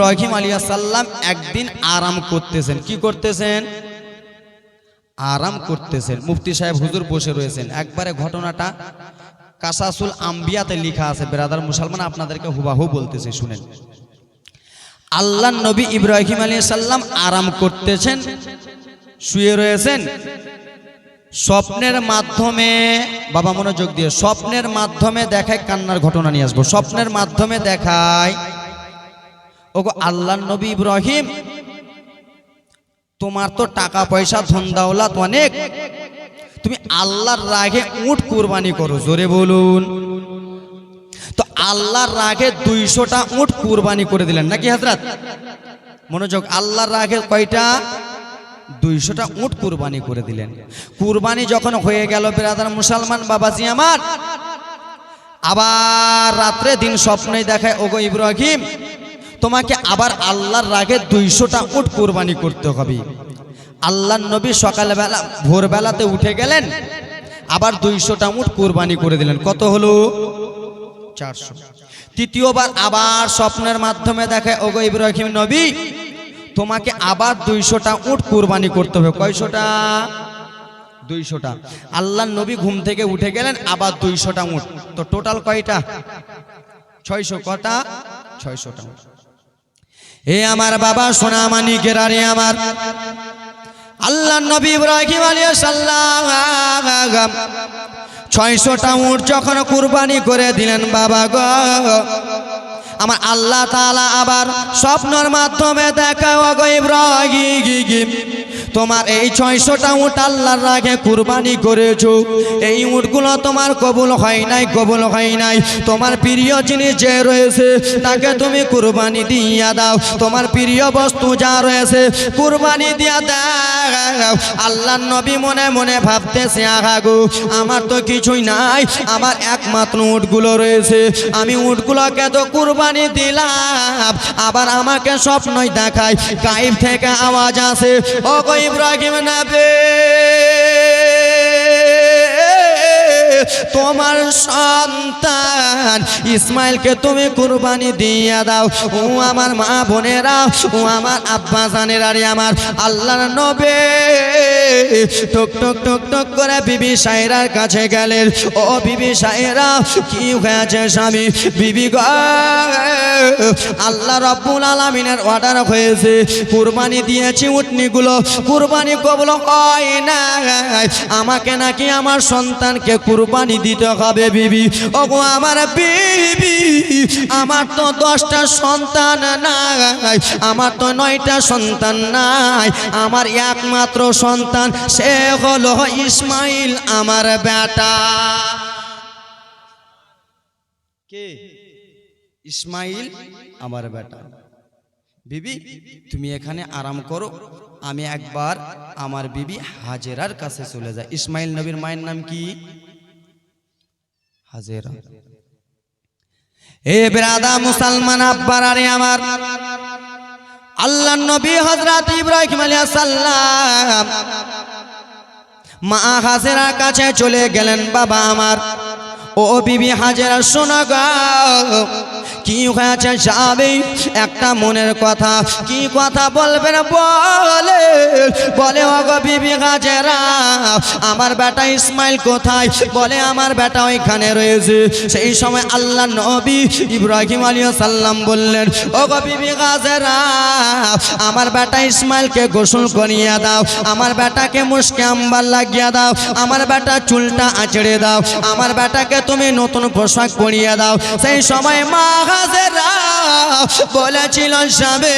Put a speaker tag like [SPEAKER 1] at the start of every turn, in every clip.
[SPEAKER 1] ইব্রাহিম আলিয়া সাল্লাম একদিন আরাম করতেছেন। কি করতেছেন? আরাম করতেছেন। মুফতি সাহেব হুজুর বসে রয়েছেন। একবারে ঘটনাটা কাসাসুল আম্বিয়াতে লেখা আছে। বেরাদার মুসলমান আপনাদেরকে হুবাহু বলতেছে, শুনেন। আল্লাহ নবী ইব্রাহিম আলিয়া সাল্লাম আরাম করতেছেন, শুয়ে রয়েছেন। স্বপ্নের মাধ্যমে, বাবা মনোযোগ দিয়ে, স্বপ্নের মাধ্যমে দেখায় কান্নার ঘটনা নিয়ে আসব। স্বপ্নের মাধ্যমে দেখায় ওগো আল্লাহ নবী ইব্রাহিম, তোমার তো টাকা পয়সা, ধন দাওলাত অনেক। তুমি আল্লাহর রাগে উট কুরবানি করো, জোরে বলুন। তো আল্লাহর রাগে দুইশোটা উট কুরবানি করে দিলেন, নাকি হাজরাত মনোযোগ, আল্লাহর রাগে কয়টা? দুইশোটা উট কুরবানি করে দিলেন। কুরবানি যখন হয়ে গেল, বেরাদার মুসলমান, বাবাজি আমার। আবার রাত্রে দিন স্বপ্নে দেখায়, ওগো ইব্রাহিম তোমাকে আবার আল্লাহর রাগে দুইশোটা উট কোরবানি করতে হবে। আল্লাহ নবী সকালবেলা, ভোরবেলাতে উঠে গেলেন, আবার দুইশোটা উট কোরবানি করে দিলেন। কত হলো? চারশো। তৃতীয়বার আবার স্বপ্নের মাধ্যমে দেখে, ওগো ইব্রাহিম নবী, তোমাকে আবার দুইশোটা উট কোরবানি করতে হবে। কয়শোটা? দুইশোটা। আল্লাহ নবী ঘুম থেকে উঠে গেলেন, আবার দুইশোটা উট। তো টোটাল কয়টা? ছয়শো। কটা? ছয়শোটা উট। এ আমার বাবা সোনা মানি গেরারে আমার। আল্লাহ নবী ইব্রাহিম আলিয়া সাল্লাম ছয়শোটা উঠ যখন কুরবানি করে দিলেন, বাবা গ। আমার আল্লাহ তালা আবার স্বপ্নর মাধ্যমে দেখা গো ইব্রাহিম তোমার এই ছয়শোটা উট আল্লাহর রাগে কুরবানি করেছ। এই উটগুলো তোমার কবুল হয় নাই, কবুল হয় নাই। তোমার প্রিয় জিনিস যে রয়েছে, তাকে তুমি কুরবানি দিয়া দাও। তোমার প্রিয় বস্তু যা রয়েছে, কুরবানি দিয়া দাও। আল্লাহ নবী মনে মনে ভাবতেছে, আহা গো, আমার তো কিছুই নাই, আমার একমাত্র উটগুলো রয়েছে। আমি উটগুলোকে তো কুরবানি দিলাম, আবার আমাকে স্বপ্নই দেখায়। গাইব থেকে আওয়াজ আসে, ও ইব্রাহিম নবী তোমার সন্তান ইসমাইলকে তুমি কুরবানি দিয়ে দাও। ও আমার মা বোনেরা, ও আমার আব্বা জানেরা রে আমার আল্লাহর নবে। টক টক টক টক করে বিবি সাইরার কাছে গেলেন। ও বিবি সাইরা কি হয়েছে স্বামী? বিবি গো, আল্লাহ রব্বুল আলামিনের অর্ডার হয়েছে। কুরবানি দিয়েছি উটনিগুলো। কুরবানি কবল হয় না আমাকে নাকি আমার সন্তানকে কুরবানি দিতে হবে, বিবি। ওগো, আমার বিবি, আমার তো দশটা সন্তান নাই, আমার তো নয়টা সন্তান নাই, আমার একমাত্র সন্তান, সে হলো ইসমাইল, আমার বেটা। কে? ইসমাইল, আমার বেটা। বিবি, তুমি এখানে আরাম করো, আমি একবার আমার বিবি হাজেরার কাছে চলে যাই। ইসমাইল নবীর মায়ের নাম কি? হাজেরা। এ বেরাদা মুসলমান আব্বার আমার। আল্লাহ নবী হজরত ইব্রাহিম আলাইহিস সালাম মা হাজেরার কাছে চলে গেলেন বাবা আমার। ও বিবি হাজেরা, শোনা গা। কি হয়েছে যাবে একটা মনের কথা। কি কথা বলবেন বলে? বলে, ওগো বিবি হাজেরা আমার বেটা ইসমাইল কোথায়? বলে, আমার বেটা ওইখানে রয়েছে। সেই সময় আল্লাহ নবী ইব্রাহিম আলী সাল্লাম বললেন, ওগো বিবি হাজেরা আমার বেটা ইসমাইলকে গোসল করিয়ে দাও। আমার বেটাকে মুশকে আম্বার লাগিয়ে দাও। আমার বেটা চুলটা আঁচড়ে দাও। আমার বেটাকে তুমি নতুন পোশাক পরিয়ে দাও। সেই সময় মা বলেছিল স্বামী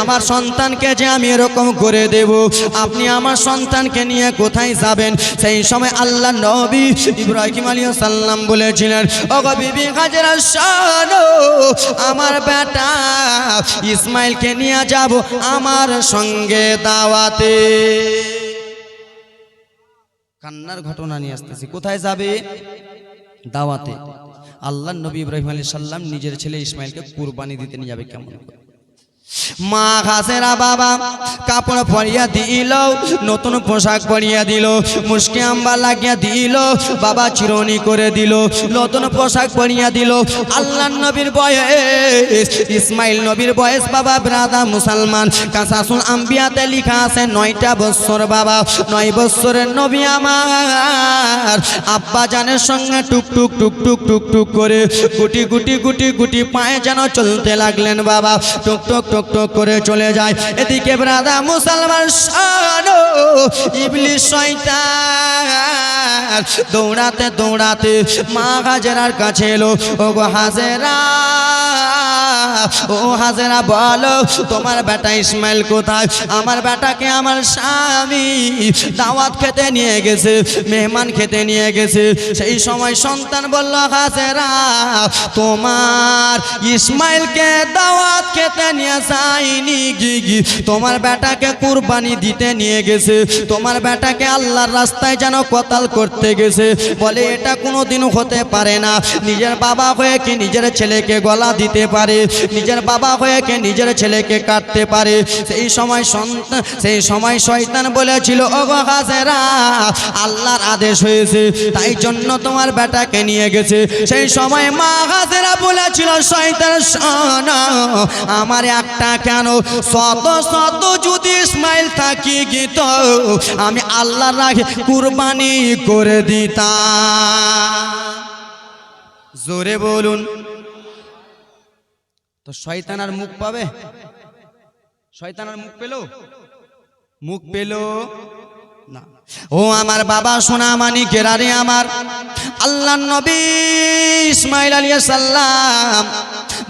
[SPEAKER 1] আমার সন্তানকে যে আমি এরকম করে দেব, আপনি আমার সন্তানকে নিয়ে কোথায় যাবেন? সেই সময় আল্লাহ নবী ইব্রাহিম আলী সাল্লাম বলেছিলেন, ওগো বিবি হাজেরা, শোনো, আমার বেটা ইসমাইলকে নিয়ে যাব আমার সঙ্গে দাওয়াতে। কান্নার ঘটনা নিয়ে আসতেছি। কোথায় যাবে? দাওয়াতে। আল্লাহ নবী ইব্রাহিম আলী সাল্লাম নিজের ছেলে ইসমাইলকে কুরবানি দিতে নিয়ে যাবে কেমন? মা ঘাসেরা বাবা, কাপড় পরিয়া দিল, নতুন পোশাক পরিয়া দিল, মুসকে আম্বা লাগিয়া দিল, বাবা চিরনি করে দিল, নতুন পোশাক পরিয়া দিল। আল্লাহ নবীর বয়স, ইসমাইল নবীর বয়স, বাবা ব্রাদা মুসলমান। কাসাসুল আম্বিয়াতে লিখা আছে, নয়টা বছর বাবা, নয় বছরের নবী আমার। আব্বা জানের সঙ্গে টুক টুক টুক টুক টুক টুক করে, গুটি গুটি গুটি গুটি পায়ে যেন চলতে লাগলেন বাবা। টুক টুক টক করে চলে যায়। এদিকে ব্রাদা মুসলমান শোনো ইবলিশ শয়তান। দৌড়াতে দৌড়াতে মা হাজেরার কাছে এলো। ও গো হাজেরা, ও হাজেরা বলো, তোমার বেটা ইসমাইল কোথায়? আমার বেটাকে আমার স্বামী দাওয়াত খেতে নিয়ে গেছে, মেহমান খেতে নিয়ে গেছে। সেই সময় সন্তান বলল, হাজেরা, তোমার ইসমাইলকে দাওয়াত খেতে নিয়ে যায়নি গি গি। তোমার বেটাকে কুরবানি দিতে নিয়ে গেছে। তোমার বেটাকে আল্লাহর রাস্তায় যেন কতাল করতে গেছে। বলে, এটা কোনোদিন হতে পারে না। নিজের বাবা হয়ে কি নিজের ছেলেকে গলা দিতে পারে? নিজের বাবা হয়ে কি নিজের ছেলেকে কাটতে পারে? সেই সময় সন্তান, সেই সময় শয়তান বলেছিল ও গো হাজেরা, আল্লাহর আদেশ হয়েছে। তাই জন্য তোমার বেটাকে নিয়ে গেছে। সেই সময় মা হাজেরা বলেছিল, শয়তান আমার একটা কেন? শত শত যদি ইসমাইল থাকি গীত, আমি আল্লাহর রাখে কুরবানি করে জোরে বলুন। তো মুখ পাবে? মুখ পেল? মুখ পেল? না। ও আমার বাবা সোনা মানি কেরারে আমার। আল্লাহ নবী ইসমাইল আলিয়া সাল্লাম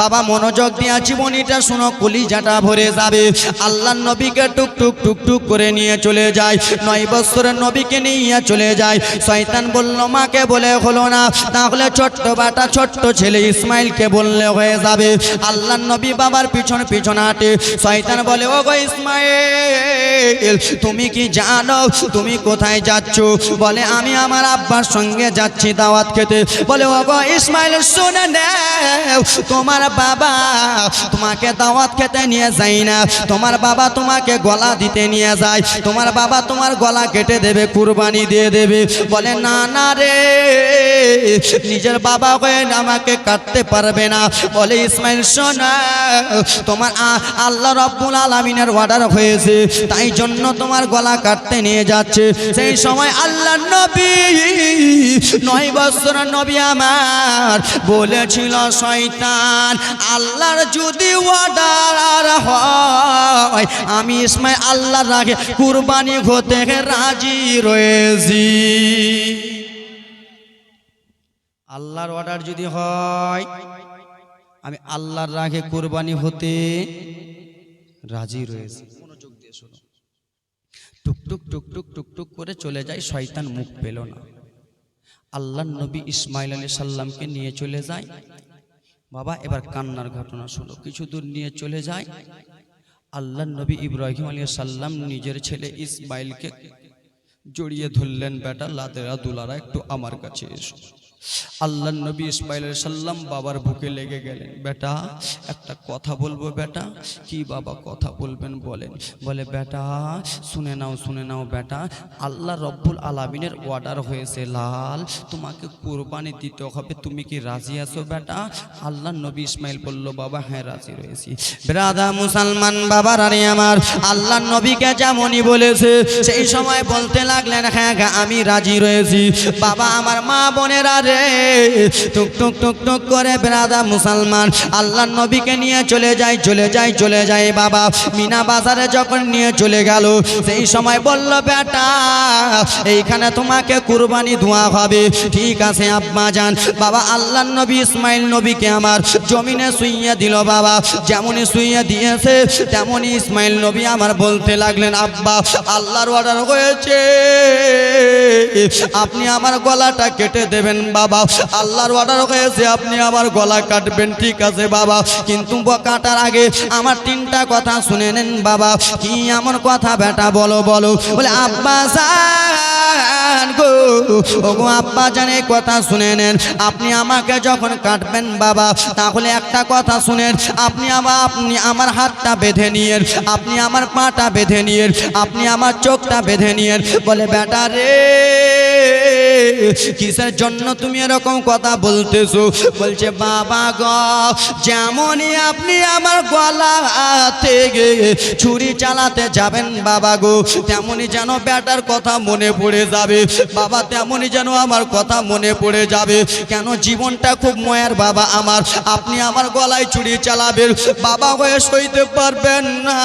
[SPEAKER 1] বাবা মনোযোগ দিয়া জীবনীটা শোনো, কলিজাটা ভরে যাবে। আল্লাহ নবীকে টুক টুক টুক টুক করে নিয়ে চলে যায়। নয় বছরের নবীকে নিয়ে চলে যায়। শয়তান বলল, মাকে বলে হলো না, তাহলে ছোট্ট বাটা ছোট্ট ছেলে ইসমাইলকে বললে হয়ে যাবে। আল্লাহ নবী বাবার পিছন পিছন হাঁটে। শয়তান বলে ও গো ইসমাইল, তুমি কি জানো, তুমি কোথায় যাচ্ছ? বলে, আমি আমার আব্বার সঙ্গে যাচ্ছি দাওয়াত খেতে। বলে ও গো ইসমাইল, শুনে নাও, তোমার বাবা, তোমাকে দাওয়াত খেতে নিয়ে যাই না। তোমার বাবা তোমাকে গলা দিতে নিয়ে যায়। তোমার বাবা তোমার গলা কেটে দেবে, কুরবানি দিয়ে দেবে। বলে, না না রে, নিজের বাবা হয়ে আমাকে কাটতে পারবে না। বলে, ইসমাইল, শোনা, তোমার আল্লাহ রব্বুল আলমিনের অর্ডার হয়েছে। তাই জন্য তোমার গলা কাটতে নিয়ে যাচ্ছে। সেই সময় আল্লাহ নবী, নয় বছর নবী আমার বলেছিল, শয়তান আল্লাহর যদি অর্ডার হয়, আমি ইসমাইল আল্লাহর রাগে কুরবানি হতে রাজি রয়েছি। আল্লাহর অর্ডার যদি হয়, আমি আল্লাহর রাগে কোরবানি হতে রাজি রয়েছি। টুকটুক টুকটুক টুকটুক করে চলে যায়, শয়তান মুখ পেল না। আল্লাহ নবী ইসমাইল আলী সাল্লামকে নিয়ে চলে যায় বাবা এবার কান্নার ঘটনা শুনো। কিছু দূর নিয়ে চলে যায়। আল্লাহ নবী ইব্রাহিম আলী সাল্লাম নিজের ছেলে ইসমাইলকে জড়িয়ে ধরলেন বেটা লাদেরা দুলারা একটু আমার কাছে এসো। আল্লাহ নবী ইসমাইল সাল্লাম বাবার বুকে লেগে গেলেন। বেটা, একটা কথা বলব বেটা? কি বাবা কথা বলবেন বলেন? বলে, বেটা, শুনে নাও শুনে নাও বেটা, আল্লাহ রব্বুল আলামিনের অর্ডার হয়েছে লাল। তোমাকে কোরবানি দিতে হবে, তুমি কি রাজি আছো বেটা? আল্লাহ নবী ইসমাইল বলল, বাবা হ্যাঁ রাজি রয়েছি। ব্রাদা মুসলমান বাবার আরে আমার আল্লাহ নবীকে যেমনই বলেছে, সেই সময় বলতে লাগলেন হ্যাঁ আমি রাজি রয়েছি। বাবা, আমার মা বোনেরা রে। টুক টুক টুক টুক করে ব্রাদা মুসলমান, আল্লাহ নবীকে নিয়ে চলে যায় চলে যায় চলে যায় বাবা। মিনা বাজারে যখন নিয়ে চলে গেল, সেই সময় বলল, বেটা, এইখানে তোমাকে কুরবানি ধোয়া হবে। ঠিক আছে আব্বা যান বাবা, আল্লাহ নবী, ইসমাইল নবীকে আমার জমিনে শুইয়ে দিল বাবা। যেমনই শুইয়ে দিয়েছে, তেমনই ইসমাইল নবী আমার বলতে লাগলেন, আব্বা, আল্লাহর অর্ডার হয়েছে। আপনি আমার গলাটা কেটে দেবেন, বাবা। আল্লাহর অর্ডার হয়েছে, আপনি আমার গলা কাটবেন, ঠিক আছে, বাবা। কিন্তু কাটার আগে আমার তিনটা কথা শুনে নেন, বাবা। কি আমার কথা, বেটা, বলো বলো। বলে, আব্বা ওগো আব্বা জানে কথা শুনে নেন। আপনি আমাকে যখন কাটবেন বাবা, তাহলে একটা কথা শুনেন। আপনি আমার আপনি আমার হাতটা বেঁধে নিয়ে আপনি আমার পাটা বেঁধে নিয়ে আপনি আমার চোখটা বেঁধে নিয়ে বলে, বেটা রে, কিসের জন্য তুমি এরকম কথা বলতেছো? বলছে, বাবা গ, যেমনই আপনি আমার গলা থেকে ছুরি চালাতে যাবেন বাবা গো, তেমনই যেন ব্যাটার কথা মনে পড়ে যাবে। বাবা তেমনই যেন আমার কথা মনে পড়ে যাবে। কেন জীবনটা খুব ময়ার বাবা আমার। আপনি আমার গলায় ছুরি চালাবেন। বাবা হয়ে সইতে পারবেন না।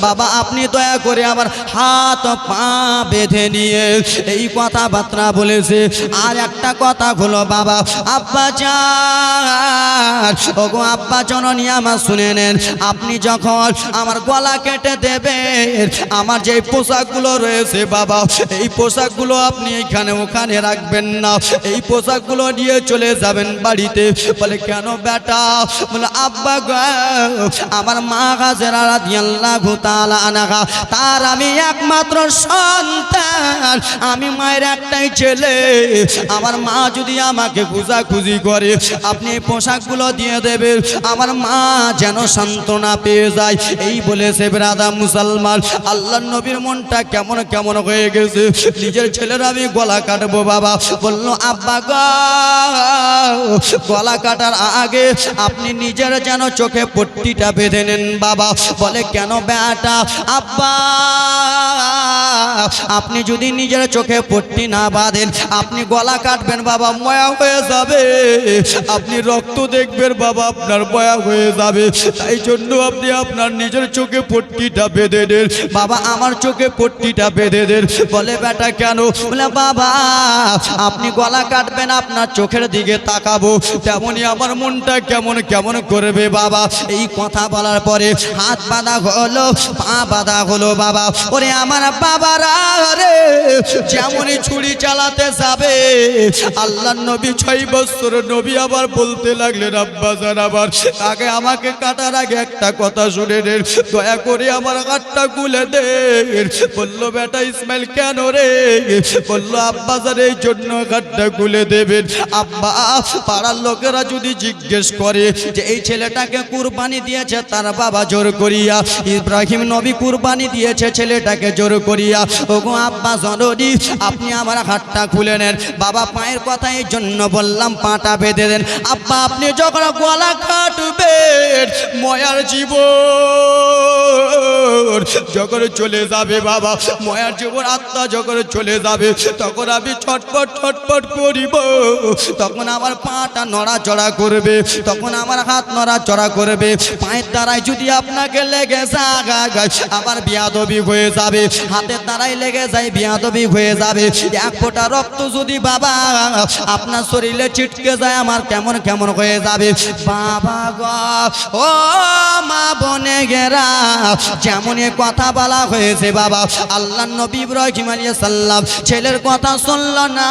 [SPEAKER 1] বাবা, আপনি দয়া করে আমার হাত পা বেঁধে নিয়ে এই কথাবার্তা বলেছে। আর একটা কথা হলো বাবা, আব্বা যান ওগো আব্বা জননী আমার শুনে নেন। আপনি যখন আমার গলা কেটে দেবেন, আমার যে পোশাকগুলো রয়েছে বাবা, এই পোশাকগুলো আপনি এখানে ওখানে রাখবেন না। এই পোশাকগুলো নিয়ে চলে যাবেন বাড়িতে। বলে, কেন বেটা? বলে, আব্বা আমার মা গাছের রাদিয়াল্লাহু তাআলা আনাগা তার আমি একমাত্র সন্তান। আমি মায়ের একটাই ছেলে। আমার মা যদি আমাকে খুঁজাখুঁজি করে, আপনি পোশাকগুলো দিয়ে দেবে। আমার মা যেন সান্ত্বনা পেয়ে যায়। এই বলেছে ব্রাদা মুসলমান আল্লাহ নবীর মনটা কেমন কেমন হয়ে গেছে। নিজের ছেলের আমি গলা কাটবো বাবা। বলল, আব্বা গলা কাটার আগে আপনি নিজের যেন চোখে পট্টিটা বেঁধে নেন বাবা। বলে, কেন বেটা? আব্বা, আপনি যদি নিজের চোখে পট্টি না বাঁধেন, আপনি গলা কাটবেন বাবা, ময়া হয়ে যাবে। আপনি রক্ত দেখবেন বাবা আপনার ময়া হয়ে যাবে। তাই জন্য আপনি আপনার নিজের চোখে পট্টিটা বেঁধে দেন। বাবা, আমার চোখে পট্টিটা বেঁধে দেন। বলে, বেটা, কেন? বলে, বাবা, আপনি গলা কাটবেন, আপনার চোখের দিকে তাকাবো। তেমনই আমার মনটা কেমন কেমন করবে, বাবা? এই কথা বলার পরে হাত বাঁধা হলো, পা বাঁধা হলো, বাবা। ওরে আমার বাবারা রে, যেমনই ছুরি চালাতে যাবে আল্লাহ নবী ছয় বছর নবী আবার বলতে লাগলেন আব্বাজান আগে আমাকে কাটার আগে একটা কথা শুনে নেন দয়া করে আমার হাতটা খুলে দে। বলল, বেটা ইসমাইল কেন রে? বলল, আব্বাজান, এই জন্য দেবেন। আব্বা, পাড়ার লোকেরা যদি জিজ্ঞেস করে যে, এই ছেলেটাকে কুরবানি দিয়েছে তার বাবা জোর করিয়া? ইব্রাহিম নবী কুরবানি দিয়েছে ছেলেটাকে জোর করিয়া। ওগো আব্বা জননী, আপনি আমার হাতটা খুলে নেন। বাবা পায়ের কথা এই জন্য বললাম, পাটা বেঁধে দেন। আব্বা, আপনি যখন গলা কাটবেন ময়ার জীবন যখন চলে যাবে বাবা, ময়ার জীবন আত্মা যখন চলে যাবে, তখন আমি ছটপট ছটপট করিব। তখন আমার পাটা নড়াচড়া করবে, তখন আমার হাত নড়াচড়া করবে। পায়ের দ্বারাই যদি আপনাকে লেগে যায় আমার বিয়াদবি হয়ে যাবে। হাতের দ্বারাই লেগে যায়, বিয়াদবি হয়ে যাবে। এক ফোঁটা রক্ত যদি বাবা, আপনার শরীরে ছিটকে যায়, আমার কেমন কেমন হয়ে যাবে? বাবা গো, ও মা বনে গেরা যেমন কথা বলা হয়েছে বাবা আল্লাহ নবী ইব্রাহিম আলাইহিস সাল্লাম ছেলের কথা শুনল না,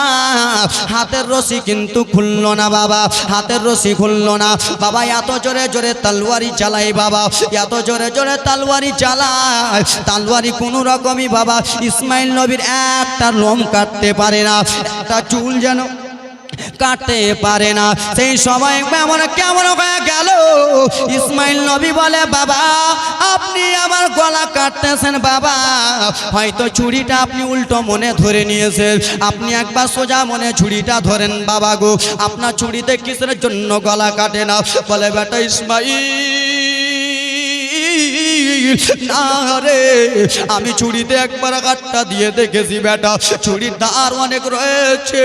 [SPEAKER 1] হাতের রশি কিন্তু খুললো না বাবা, হাতের রশি খুললো না। বাবা, এত জোরে জোরে তলোয়ারি চালাই বাবা, এত জোরে জোরে তলোয়ারি চালায় তলোয়ারি কোনো রকমই বাবা, ইসমাইল নবীর একটা লোম কাটতে পারে না, একটা চুল যেন কাটতে পারে না। সেই সময় কেমন কেমন হয়ে গেল? ইসমাইল নবী বলে, বাবা, আপনি আমার গলা কাটতেছেন, বাবা। হয়তো ছুরিটা আপনি উল্টো মনে ধরে নিয়েছেন। আপনি একবার সোজা মনে ছুরিটা ধরেন, বাবা গো। আপনার ছুরিতে কিসের জন্য গলা কাটে না? বলে, বেটা ইসমাইল না রে আমি ছুরিতে একবার কাটটা দিয়ে দেখেছি বেটা। ছুরির ধার অনেক রয়েছে।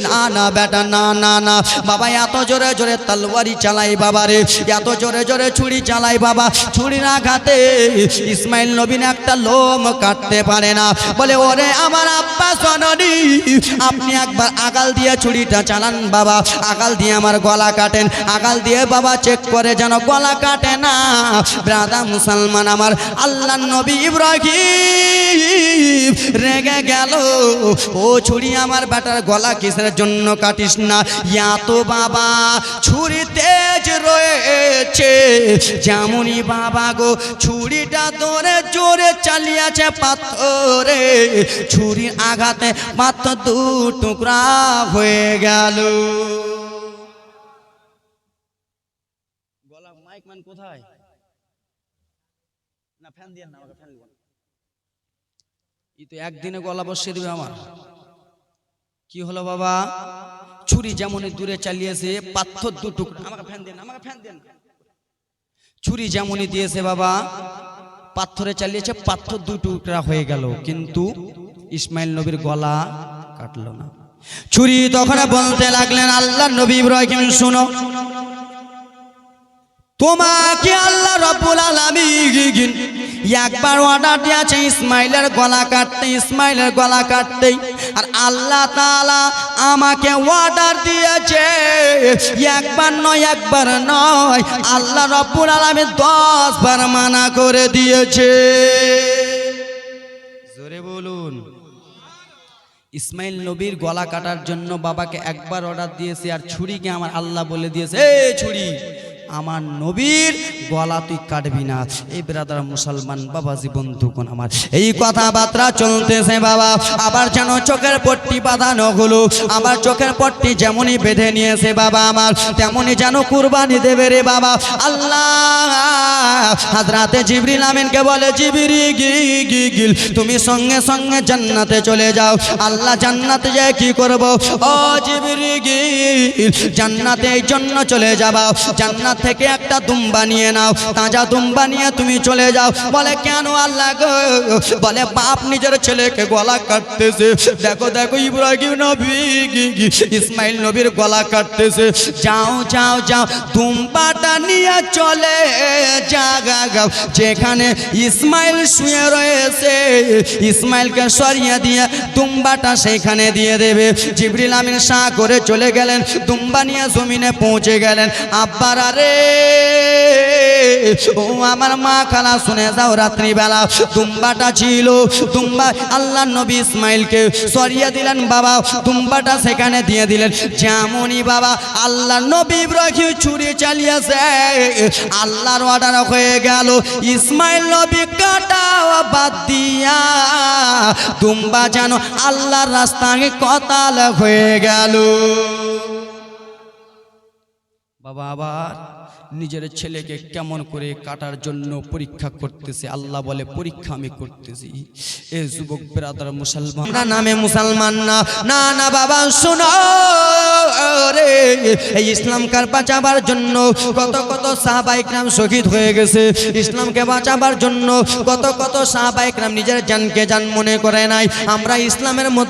[SPEAKER 1] না না, বেটা, না না না। বাবা, এত জোরে জোরে তলোয়ারি চালাই বাবা রে। এত জোরে জোরে ছুরি চালাই বাবা। ছুরির আঘাতে ইসমাইল নবীন একটা লোম কাটতে পারে না। বলে, ওরে আমার আব্বা, সননি, আপনি একবার আগাল দিয়ে ছুরিটা চালান বাবা। আগাল দিয়ে আমার গলা কাটেন। আগাল দিয়ে বাবা চেক করে যেন গলা কাটে না। ব্রাদা মুসলমান আমার আল্লাহ নবী ইব্রাহিম। রেগে গেল। ও ছুরি আমার বেটার গলা কিসের জন্য কাটিস না? ইয়া তো বাবা, ছুরি তেজ রয়েছে। যেমনই বাবা গো, ছুরিটা ধরে জোরে চালিয়েছে পাথরে। ছুরির আঘাতে পাথর দু টুকরা হয়ে গেল। গলা মাইক ম্যান কোথায়? ফ্যান দিয়ে না আমাকে ফ্যান দিব ই তো একদিনে গলা বসিয়ে দিবে আমার। কি হলো বাবা? ছুরি যেমনই দূরে চালিয়েছে পাথর আমাকে ফ্যান দেন আমাকে ফ্যান দেন। ছুরি যেমনই দিয়েছে বাবা পাথরে চালিয়েছে পাথর দু টুকরা হয়ে গেল। কিন্তু ইসমাইল নবীর গলা কাটলো না। ছুরি তখন বলতে লাগলেন আল্লাহ নবী ইব্রাহিম শুনো। তোমাকে আল্লাহ রব্বুল আলামিন একবার অর্ডার দিয়েছে ইসমাইলের গলা কাটতে, ইসমাইলের গলা কাটতে আর আল্লাহ তাআলা আমাকে অর্ডার দিয়েছে। একবার নয় একবার নয়, আল্লাহ রব্বুল আলামিন দশ বার মানা করে দিয়েছে। জোরে বলুন। ইসমাইল নবীর গলা কাটার জন্য বাবাকে একবার অর্ডার দিয়েছে আর ছুরিকে আমার আল্লাহ বলে দিয়েছে, এই ছুরি আমার নবীর গলা তুই কাটবি না। এই ব্রাদার মুসলমান, বাবাজি বন্ধুগণ আমার, এই কথাবার্তা চলতেছে বাবা। আবার যেন চোখের পট্টি বাঁধানো হলো, আমার চোখের পট্টি যেমনই বেঁধে নিয়েছে বাবা আমার, তেমনই যেন কুরবানি দেবে রে বাবা। আল্লাহ, হাজরাতে জিবরিল আমিনকে বলে, জিবিরি গি গি গিল, তুমি সঙ্গে সঙ্গে জান্নাতে চলে যাও। আল্লাহ জান্নাতে যায় কি করব? ও জিবরি গিল, জান্নাতে এই জন্য চলে যাবা। জান্নাত থেকে একটা দুম্বা নিয়ে নাও, তাজা দুম্বা নিয়ে তুমি চলে যাও। বলে, কেন আল্লাহ বলে, বাপ নিজের ছেলেকে গলা কাটতেছে। দেখো দেখো, ইব্রাহিম নবী ইসমাইল নবীর গলা কাটতেছে। যাও যাও যাও দুম্বাটা নিয়ে চলে জাগা গাও যেখানে ইসমাইল শুয়ে রয়েছে, ইসমাইলকে সরিয়ে দিয়ে দুম্বাটা সেখানে দিয়ে দেবে। জিবরিল আমিন শাহ করে চলে গেলেন দুম্বা নিয়ে জমিনে পৌঁছে গেলেন। আব্বার আরে ও আমার মা খালা, শুনে যাও রাত্রিবেলা। দুম্বাটা ছিল, দুম্বা, আল্লাহ নবী ইসমাইলকে সরিয়ে দিলেন বাবা, দুম্বাটা সেখানে দিয়ে দিলেন। যেমনই বাবা, আল্লাহ নবী ইব্রাহিম ছুরি চালিয়েছে, আল্লাহর অর্ডার হয়ে গেল। ইসমাইল নবী কাটা বাদ দিয়া তুম্বা যেন আল্লাহর রাস্তায় কতাল হয়ে গেল। বাবা আবার নিজের ছেলেকে কেমন করে কাটার জন্য পরীক্ষা করতেছে? আল্লাহ বলে, পরীক্ষা আমি করতেছি। এ যুবক, বেরাদার মুসলমান। না নামে মুসলমান না না না, বাবা, শোনো। রে এই ইসলামকে বাঁচাবার জন্য কত কত সাহাবাইকরাম শহীদ হয়ে গেছে। ইসলামকে বাঁচাবার জন্য কত কত সাহাবাইকরাম নিজের জানকে জান মনে করে নাই। আমরা ইসলামের মধ্যে